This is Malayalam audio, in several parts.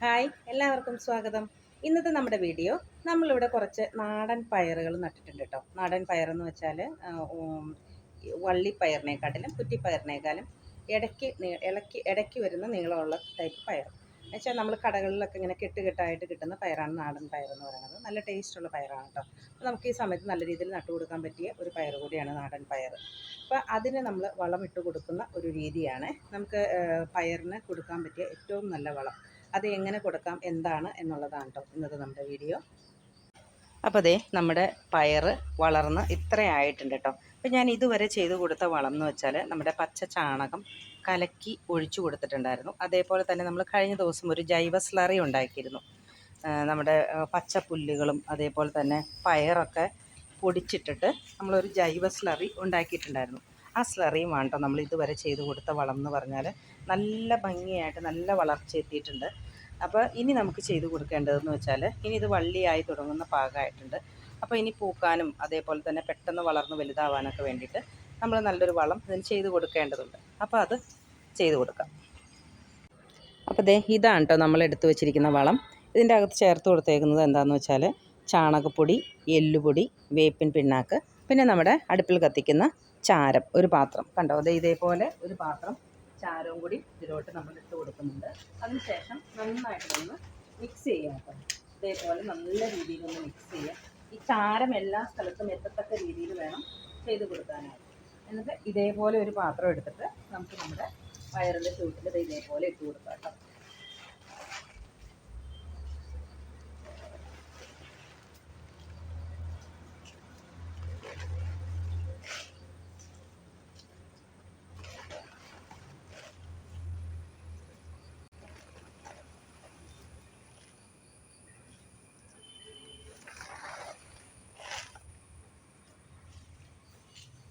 ഹായ് എല്ലാവർക്കും സ്വാഗതം. ഇന്നത്തെ നമ്മുടെ വീഡിയോ നമ്മളിവിടെ കുറച്ച് നാടൻ പയറുകൾ നട്ടിട്ടുണ്ട് കേട്ടോ. നാടൻ പയറെന്ന് വെച്ചാൽ വള്ളിപ്പയറിനേക്കാട്ടിലും കുറ്റിപ്പയറിനേക്കാളും ഇടയ്ക്ക് ഇളക്ക് ഇടയ്ക്ക് വരുന്ന നീളമുള്ള ടൈപ്പ് പയർ എന്നുവെച്ചാൽ നമ്മൾ കടകളിലൊക്കെ ഇങ്ങനെ കെട്ടുകെട്ടായിട്ട് കിട്ടുന്ന പയറാണ് നാടൻ പയർ എന്ന് പറയുന്നത്. നല്ല ടേസ്റ്റുള്ള പയറാണ് കേട്ടോ. അപ്പോൾ നമുക്ക് ഈ സമയത്ത് നല്ല രീതിയിൽ നട്ടു കൊടുക്കാൻ പറ്റിയ ഒരു പയർ കൂടിയാണ് നാടൻ പയർ അപ്പോൾ അതിന് നമ്മൾ വളമിട്ട് കൊടുക്കുന്ന ഒരു രീതിയാണ് നമുക്ക് പയറിന് കൊടുക്കാൻ പറ്റിയ ഏറ്റവും നല്ല വളം. അത് എങ്ങനെ കൊടുക്കാം എന്താണ് എന്നുള്ളതാണ് കേട്ടോ ഇന്നത്തെ നമ്മുടെ വീഡിയോ. അപ്പോൾ ദേ നമ്മുടെ പയർ വളർന്ന് ഇത്രയായിട്ടുണ്ട് കേട്ടോ അപ്പോൾ ഞാൻ ഇതുവരെ ചെയ്ത് കൊടുത്ത വളം എന്ന് വെച്ചാൽ നമ്മുടെ പച്ച ചാണകം കലക്കി ഒഴിച്ചു കൊടുത്തിട്ടുണ്ടായിരുന്നു. അതേപോലെ തന്നെ നമ്മൾ കഴിഞ്ഞ ദിവസം ഒരു ജൈവ സ്ലറി ഉണ്ടാക്കിയിരുന്നു. നമ്മുടെ പച്ച പുല്ലുകളും അതേപോലെ തന്നെ പയറൊക്കെ പൊടിച്ചിട്ടിട്ട് നമ്മളൊരു ജൈവ സ്ലറി ഉണ്ടാക്കിയിട്ടുണ്ടായിരുന്നു. ആ സ്ലറിയുമാണ് കേട്ടോ നമ്മൾ ഇതുവരെ ചെയ്ത് കൊടുത്ത വളം എന്ന് പറഞ്ഞാൽ നല്ല ഭംഗിയായിട്ട് നല്ല വളർച്ച എത്തിയിട്ടുണ്ട്. അപ്പോൾ ഇനി നമുക്ക് ചെയ്ത് കൊടുക്കേണ്ടതെന്ന് വെച്ചാൽ ഇനി ഇത് വള്ളിയായി തുടങ്ങുന്ന പാകമായിട്ടുണ്ട് അപ്പോൾ ഇനി പൂക്കാനും അതേപോലെ തന്നെ പെട്ടെന്ന് വളർന്ന് വലുതാവാനൊക്കെ വേണ്ടിയിട്ട് നമ്മൾ നല്ലൊരു വളം ഇതിന് ചെയ്ത് കൊടുക്കേണ്ടതുണ്ട്. അപ്പോൾ അത് ചെയ്ത് കൊടുക്കാം. അപ്പോൾ ദേ ഇതാണ് കേട്ടോ നമ്മൾ എടുത്തു വെച്ചിരിക്കുന്ന വളം. ഇതിന്റെ അകത്ത് ചേർത്ത് കൊടുത്തേക്കുന്നത് എന്താണെന്ന് വെച്ചാൽ ചാണകപ്പൊടി എല്ലുപൊടി വേപ്പിൻ പിണ്ണാക്ക് പിന്നെ നമ്മുടെ അടുപ്പിൽ കത്തിക്കുന്ന ചാരം ഒരു പാത്രം. കണ്ടോ? അത് ഇതേപോലെ ഒരു പാത്രം ചാരവും കൂടി ഇതിലോട്ട് നമ്മൾ ഇട്ട് കൊടുക്കുന്നുണ്ട്. അതിനുശേഷം നന്നായിട്ടൊന്ന് മിക്സ് ചെയ്യാം ഇതേപോലെ നല്ല രീതിയിലൊന്ന് മിക്സ് ചെയ്യാം. ഈ ചാരം എല്ലാ സ്ഥലത്തും എത്തത്തക്ക രീതിയിൽ വേണം ചെയ്ത് കൊടുക്കാനായിട്ട്. എന്നിട്ട് ഇതേപോലെ ഒരു പാത്രം എടുത്തിട്ട് നമുക്ക് നമ്മുടെ വയറിന്റെ ചൂട്ടിൽ ഇത് ഇതേപോലെ ഇട്ട് കൊടുക്കാം കേട്ടോ.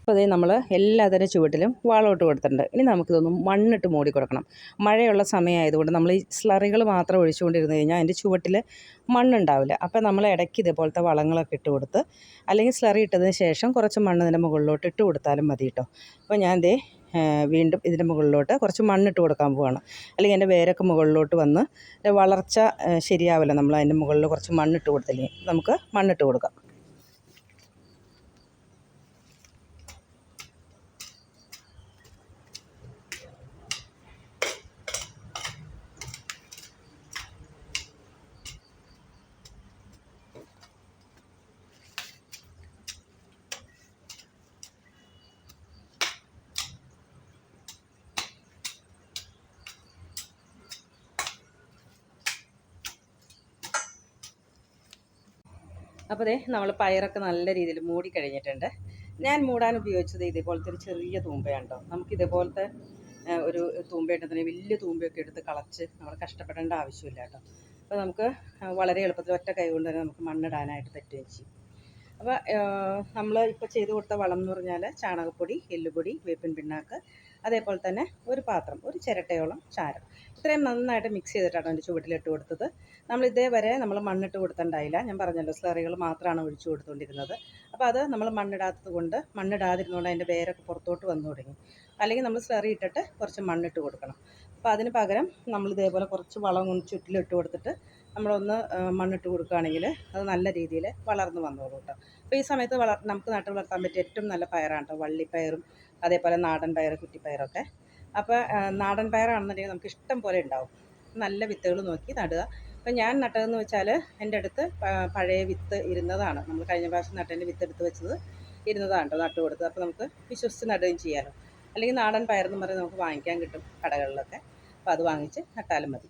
അപ്പോൾ അതേ നമ്മൾ എല്ലാത്തിന്റെ ചുവട്ടിലും വളമിട്ട് കൊടുത്തിട്ടുണ്ട്. ഇനി നമുക്കിതൊന്ന് മണ്ണിട്ട് മൂടി കൊടുക്കണം. മഴയുള്ള സമയമായതുകൊണ്ട് നമ്മൾ ഈ സ്ലറികൾ മാത്രം ഒഴിച്ചുകൊണ്ടിരുന്ന് കഴിഞ്ഞാൽ അതിന്റെ ചുവട്ടിൽ മണ്ണുണ്ടാവില്ല. അപ്പോൾ നമ്മൾ ഇടയ്ക്ക് ഇതേപോലത്തെ വളങ്ങളൊക്കെ ഇട്ട് കൊടുത്ത് അല്ലെങ്കിൽ സ്ലറി ഇട്ടതിന് ശേഷം കുറച്ച് മണ്ണ് ഇതിന്റെ മുകളിലോട്ട് ഇട്ട് കൊടുത്താലും മതി കേട്ടോ. അപ്പോൾ ഞാൻ ദേ വീണ്ടും ഇതിന്റെ മുകളിലോട്ട് കുറച്ച് മണ്ണിട്ട് കൊടുക്കാൻ പോവാണ്. അല്ലെങ്കിൽ എന്റെ വേരൊക്കെ മുകളിലോട്ട് വന്ന് വളർച്ച ശരിയാവില്ല. നമ്മൾ അതിന്റെ മുകളിൽ കുറച്ച് മണ്ണിട്ട് കൊടുത്തില്ലെങ്കിൽ നമുക്ക് മണ്ണിട്ട് കൊടുക്കാം. അപ്പോൾ ദേ നമ്മൾ പയറൊക്കെ നല്ല രീതിയിൽ മൂടി കഴിഞ്ഞിട്ടുണ്ട്. ഞാൻ മൂടാൻ ഉപയോഗിച്ചത് ഇതേപോലത്തെ ഒരു ചെറിയ തൂമ്പയാണ് കേട്ടോ നമുക്ക് ഇതേപോലത്തെ ഒരു തൂമ്പയുണ്ട് തന്നെ വലിയ തൂമ്പയൊക്കെ എടുത്ത് കളച്ച് നമ്മൾ കഷ്ടപ്പെടേണ്ട ആവശ്യമില്ല കേട്ടോ അപ്പോൾ നമുക്ക് വളരെ എളുപ്പത്തിൽ ഒറ്റ കൈ കൊണ്ട് തന്നെ നമുക്ക് മണ്ണിടാനായിട്ട് പറ്റുകയും ചെയ്യും. അപ്പോൾ നമ്മൾ ഇപ്പോൾ ചെയ്ത് കൊടുത്ത വളം എന്ന് പറഞ്ഞാൽ ചാണകപ്പൊടി എല്ലുപൊടി വേപ്പിൻ പിണ്ണാക്ക് അതേപോലെ തന്നെ ഒരു പാത്രം ഒരു ചിരട്ടയോളം ചാരം. ഇത്രയും നന്നായിട്ട് മിക്സ് ചെയ്തിട്ടാണ് അതിന്റെ ചുവട്ടിലിട്ട് കൊടുത്തത്. നമ്മൾ ഇതേവരെ നമ്മൾ മണ്ണിട്ട് കൊടുത്തിട്ടുണ്ടായില്ല. ഞാൻ പറഞ്ഞല്ലോ സ്ലറികൾ മാത്രമാണ് ഒഴിച്ചു കൊടുത്തുകൊണ്ടിരുന്നത് അപ്പോൾ അത് നമ്മൾ മണ്ണിടാത്തത് കൊണ്ട് മണ്ണിടാതിരുന്നുകൊണ്ട് അതിന്റെ വേരൊക്കെ പുറത്തോട്ട് വന്നു തുടങ്ങി. അല്ലെങ്കിൽ നമ്മൾ സ്ലറി ഇട്ടിട്ട് കുറച്ച് മണ്ണിട്ട് കൊടുക്കണം. അപ്പോൾ അതിന് പകരം നമ്മൾ ഇതേപോലെ കുറച്ച് വളം ചുറ്റിലിട്ട് കൊടുത്തിട്ട് നമ്മളൊന്ന് മണ്ണിട്ട് കൊടുക്കുകയാണെങ്കിൽ അത് നല്ല രീതിയിൽ വളർന്നു വന്നോളൂ കേട്ടോ അപ്പോൾ ഈ സമയത്ത് വളർ നമുക്ക് നട്ട് വളർത്താൻ പറ്റിയ ഏറ്റവും നല്ല പയറാണ് കേട്ടോ വള്ളിപ്പയറും അതേപോലെ നാടൻ പയർ കുറ്റിപ്പയറൊക്കെ. അപ്പോൾ നാടൻ പയറാണെന്നുണ്ടെങ്കിൽ നമുക്ക് ഇഷ്ടം പോലെ ഉണ്ടാവും. നല്ല വിത്തുകൾ നോക്കി നടുക. അപ്പം ഞാൻ നട്ടതെന്ന് വെച്ചാൽ എന്റെ അടുത്ത് പഴയ വിത്ത് ഇരുന്നതാണ്. നമ്മൾ കഴിഞ്ഞ പ്രാവശ്യം നട്ടതിന്റെ വിത്ത് എടുത്ത് വെച്ചത് ഇരുന്നതാണ് കേട്ടോ നട്ടു കൊടുത്തത്. അപ്പോൾ നമുക്ക് വിശ്വസിച്ച് നടുകയും ചെയ്യാമല്ലോ അല്ലെങ്കിൽ നാടൻ പയറെന്ന് പറഞ്ഞ് നമുക്ക് വാങ്ങിക്കാൻ കിട്ടും കടകളിലൊക്കെ. അപ്പോൾ അത് വാങ്ങിച്ച് നട്ടാലും മതി.